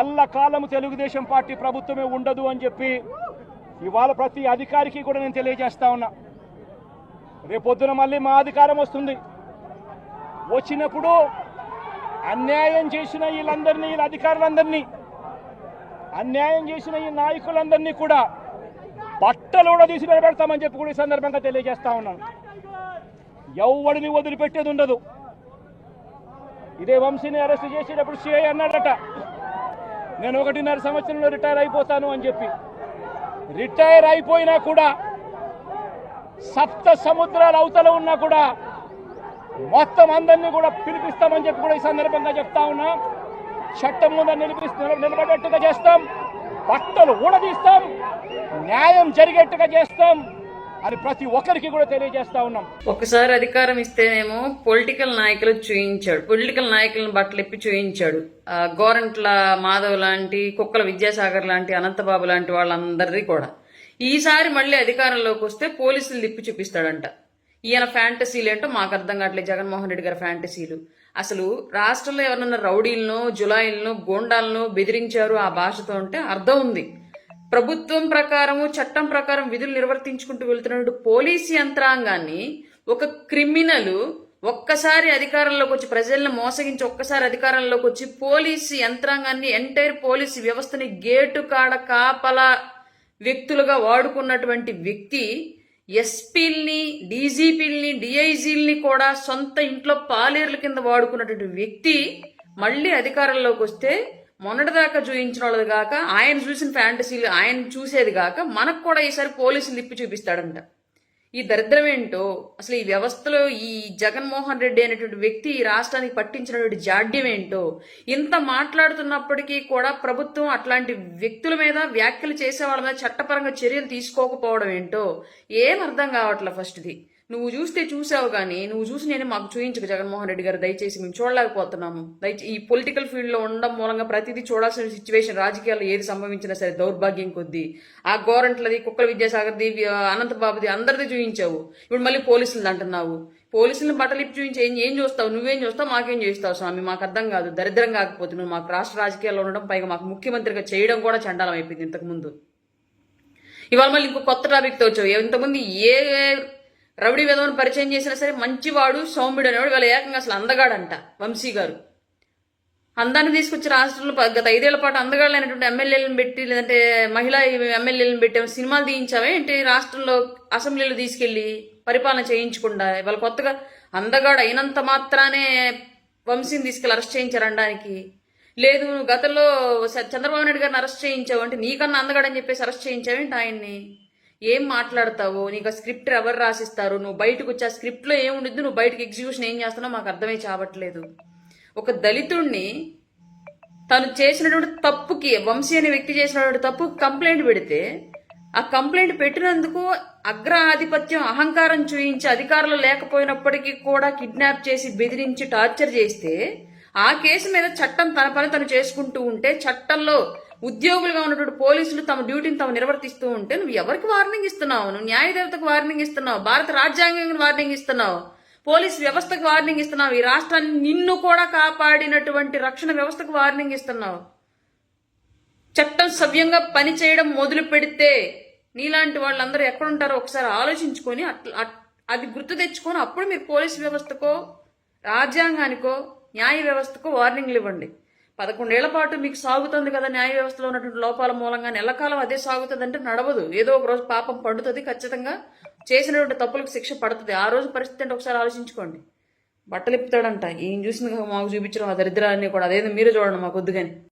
ఎల్లకాలము Telugu Desam party ప్రభుత్వమే ఉండదు అని చెప్పి ఇవాళ ప్రతి అధికారికి కూడా నేను తెలియజేస్తా ఉన్నా. రేపొద్దున మళ్ళీ మా అధికారం వస్తుంది. వచ్చినప్పుడు అన్యాయం చేసిన వీళ్ళందరినీ వీళ్ళ అధికారులందరినీ అన్యాయం చేసిన ఈ నాయకులందరినీ కూడా బట్టలు కూడా తీసి నిలబెడతామని చెప్పి కూడా ఈ సందర్భంగా తెలియజేస్తా ఉన్నాను. ఎవడిని వదిలిపెట్టేది ఉండదు. ఇదే వంశీని అరెస్ట్ చేసేటప్పుడు సిఐ అన్నాడట. నేను ఒకటిన్నర సంవత్సరంలో రిటైర్ అయిపోతాను అని చెప్పి. రిటైర్ అయిపోయినా కూడా సప్త సముద్రాల అవతల ఉన్నా కూడా మొత్తం అందరినీ కూడా పిలిపిస్తామని చెప్పి కూడా ఈ సందర్భంగా చెప్తా ఉన్నా. చట్టం ముందు నిలిపిస్తూ నిలబడేట్టుగా చేస్తాం. బట్టలు ఊడదీస్తాం. న్యాయం జరిగేట్టుగా చేస్తాం. అని ప్రతి ఒక్కరికి కూడా తెలియజేస్తా ఉన్నాం. ఒకసారి అధికారం ఇస్తేనేమో పొలిటికల్ నాయకులు చూయించాడు. పొలిటికల్ నాయకులను బట్టలు ఇప్పి చూయించాడు. గోరంట్ల మాధవ్ లాంటి కుక్కల విద్యాసాగర్ లాంటి అనంతబాబు లాంటి వాళ్ళందరిది కూడా. ఈసారి మళ్ళీ అధికారంలోకి వస్తే పోలీసులు తిప్పి చూపిస్తాడంట. ఈయన ఫ్యాంటసీలు ఏంటో మాకు అర్థం కావట్లేదు. జగన్మోహన్ రెడ్డి గారి ఫ్యాంటసీలు. అసలు రాష్ట్రంలో ఎవరన్నా రౌడీలను జులాయిలను గోండాలను బెదిరించారు ఆ భాషతో అంటే అర్థం ఉంది. ప్రభుత్వం ప్రకారము చట్టం ప్రకారం విధులు నిర్వర్తించుకుంటూ వెళ్తున్నటువంటి పోలీస్ యంత్రాంగాన్ని ఒక క్రిమినల్ ఒక్కసారి అధికారంలోకి వచ్చి ప్రజలను మోసగించి ఒక్కసారి అధికారంలోకి వచ్చి పోలీసు యంత్రాంగాన్ని ఎంటైర్ పోలీసు వ్యవస్థని గేటు కాడ కాపల వ్యక్తులుగా వాడుకున్నటువంటి వ్యక్తి ఎస్పీల్ని డీజీపీల్ని డిఐజీల్ని కూడా సొంత ఇంట్లో పాలేర్ల కింద వాడుకున్నటువంటి వ్యక్తి మళ్ళీ అధికారంలోకి వస్తే మొన్నటిదాకా చూయించిన వాళ్ళది కాక ఆయన చూసిన ఫ్యాంటసీలు ఆయన చూసేది కాక మనకు కూడా ఈసారి పోలీసులు తిప్పి చూపిస్తాడంట. ఈ దరిద్రం ఏంటో అసలు ఈ వ్యవస్థలో ఈ జగన్మోహన్ రెడ్డి అనేటువంటి వ్యక్తి ఈ రాష్ట్రానికి పట్టించినటువంటి జాడ్యం ఏంటో ఇంత మాట్లాడుతున్నప్పటికీ కూడా ప్రభుత్వం అట్లాంటి వ్యక్తుల మీద వ్యాఖ్యలు చేసే వాళ్ళ మీద చట్టపరంగా చర్యలు తీసుకోకపోవడం ఏంటో ఏం అర్థం కావట్లే ఫస్ట్ది నువ్వు చూస్తే చూసావు కానీ నువ్వు చూసి నేను మాకు చూయించక జగన్మోహన్ రెడ్డి గారు దయచేసి మేము చూడలేకపోతున్నాము. దయచే ఈ పొలిటికల్ ఫీల్డ్లో ఉండడం మూలంగా ప్రతిదీ చూడాల్సిన సిచ్యువేషన్ రాజకీయాల్లో ఏది సంభవించినా సరే దౌర్భాగ్యం కొద్దీ. ఆ గోరంట్లది కుక్కల విద్యాసాగర్ది అనంతబాబుది అందరిది చూయించావు. ఇప్పుడు మళ్ళీ పోలీసులు అంటున్నావు. పోలీసులను బట్టలు ఇప్పి చూపించి ఏం ఏం చూస్తావు? నువ్వేం చూస్తావు? మాకేం చేస్తావు స్వామి? మాకు అర్థం కాదు. దరిద్రం కాకపోతే నువ్వు మాకు రాష్ట్ర రాజకీయాల్లో ఉండడం పైగా మాకు ముఖ్యమంత్రిగా చేయడం కూడా చండాలం అయిపోయింది ఇంతకుముందు ఇవాళ మళ్ళీ ఇంకో కొత్త టాపిక్తో వచ్చావు. ఇంతకుముందు ఏ రౌడీ విధవను పరిచయం చేసినా సరే మంచివాడు సౌమ్యుడు అనేవాడు వీళ్ళ ఏకంగా అసలు అందగాడంట వంశీ గారు. అందాన్ని తీసుకొచ్చి రాష్ట్రంలో గత ఐదేళ్ళ పాటు అందగాళ్ళైనటువంటి ఎమ్మెల్యేలను పెట్టి లేదంటే మహిళా ఎమ్మెల్యేలను పెట్టి సినిమాలు తీయించావే? ఏంటి రాష్ట్రంలో అసెంబ్లీలో తీసుకెళ్ళి పరిపాలన చేయించకుండా వాళ్ళు కొత్తగా అందగాడు అయినంత మాత్రానే వంశీని తీసుకెళ్ళి అరెస్ట్ చేయించారనడానికి లేదు నువ్వు గతంలో స- చంద్రబాబు నాయుడు గారిని అరెస్ట్ చేయించావు అంటే నీకన్నా అందగాడని చెప్పేసి అరెస్ట్ చేయించావేంటి ఆయన్ని? ఏం మాట్లాడతావు నీకు స్క్రిప్ట్ ఎవరు రాసిస్తారు నువ్వు బయటకు వచ్చి ఆ స్క్రిప్ట్లో ఏముండిద్దు నువ్వు బయటకు ఎగ్జిక్యూషన్ ఏం చేస్తున్నావు మాకు అర్థమై చావట్లేదు. ఒక దళితుణ్ణి తను చేసినటువంటి తప్పుకి వంశీ అనే వ్యక్తి చేసినటువంటి తప్పు కంప్లైంట్ పెడితే ఆ కంప్లైంట్ పెట్టినందుకు అగ్ర ఆధిపత్యం అహంకారం చూయించి అధికారులు లేకపోయినప్పటికీ కూడా కిడ్నాప్ చేసి బెదిరించి టార్చర్ చేస్తే ఆ కేసు మీద చట్టం తన పని తను చేసుకుంటూ ఉంటే చట్టంలో ఉద్యోగులుగా ఉన్నటువంటి పోలీసులు తమ డ్యూటీని తాము నిర్వర్తిస్తూ ఉంటే నువ్వు ఎవరికి వార్నింగ్ ఇస్తున్నావు? నువ్వు న్యాయదేవతకు వార్నింగ్ ఇస్తున్నావు? భారత రాజ్యాంగానికి వార్నింగ్ ఇస్తున్నావు? పోలీస్ వ్యవస్థకు వార్నింగ్ ఇస్తున్నావు? ఈ రాష్ట్రాన్ని నిన్ను కూడా కాపాడినటువంటి రక్షణ వ్యవస్థకు వార్నింగ్ ఇస్తున్నావు? చట్టం సవ్యంగా పనిచేయడం మొదలు పెడితే నీలాంటి వాళ్ళందరూ ఎక్కడుంటారో ఒకసారి ఆలోచించుకొని అట్లా అట్- అది గుర్తు తెచ్చుకొని అప్పుడు మీరు పోలీస్ వ్యవస్థకో రాజ్యాంగానికో న్యాయ వ్యవస్థకో వార్నింగ్లు ఇవ్వండి. పదకొండేళ్ళ పాటు మీకు సాగుతుంది కదా న్యాయ వ్యవస్థలో ఉన్నటువంటి లోపాల మూలంగా నెలకాలం అదే సాగుతుంది అంటే నడవదు. ఏదో ఒక రోజు పాపం పండుతుంది ఖచ్చితంగా చేసినటువంటి తప్పులకు శిక్ష పడుతుంది. ఆ రోజు పరిస్థితి అంటే ఒకసారి ఆలోచించుకోండి. బట్టలు ఇప్పుతాడంట ఈయన చూసింది మాకు చూపించడం ఆ దరిద్రాన్ని కూడా. అదేదో మీరే చూడండి మాకు వద్దు కానీ.